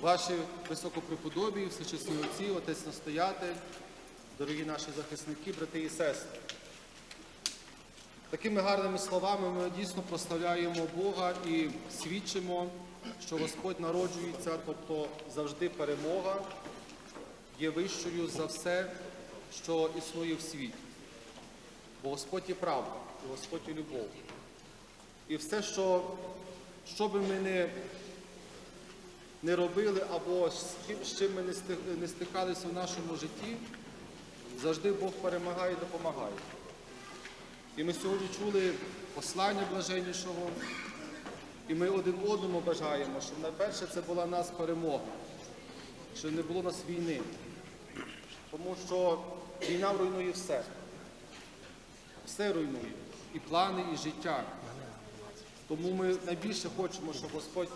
ваші високопреподобі, всечесні отці, отець настоятель, дорогі наші захисники, брати і сестри. Такими гарними словами ми дійсно прославляємо Бога і свідчимо, що Господь народжується, тобто завжди перемога є вищою за все, що існує в світі. Бо Господь є правда, і Господь є любов. І все, що, що би ми не, не робили, або з чим ми не стикалися в нашому житті, завжди Бог перемагає і допомагає. І ми сьогодні чули послання блаженнішого, і ми один одному бажаємо, щоб найперше це була нас перемога, щоб не було нас війни. Тому що війна руйнує все. Все руйнує. І плани, і життя. Тому ми найбільше хочемо, щоб Господь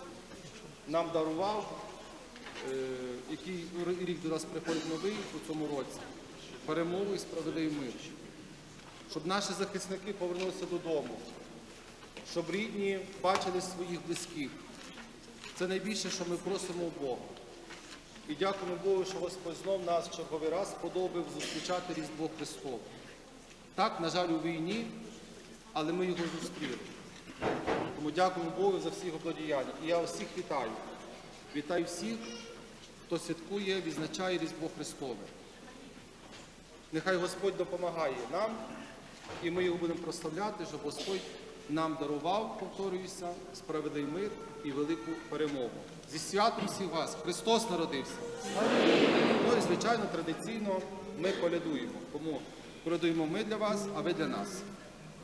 нам дарував, е, який рік до нас приходить новий у цьому році, перемогу і справедливий мир. Щоб наші захисники повернулися додому, щоб рідні бачили своїх близьких. Це найбільше, що ми просимо Бога. І дякуємо Богу, що Господь знов нас в черговий раз сподобав зустрічати Різдво Христове. Так, на жаль, у війні, але ми його зустріли. Дякуємо Богу за всі його благодіяння. І я всіх вітаю. Вітаю всіх, хто святкує, відзначає Різдво Христове. Нехай Господь допомагає нам, і ми його будемо прославляти, щоб Господь нам дарував, повторююся, справедливий мир і велику перемогу. Зі святом всіх вас! Христос народився! Ну і звичайно, традиційно ми колядуємо. Тому колядуємо ми для вас, а ви для нас.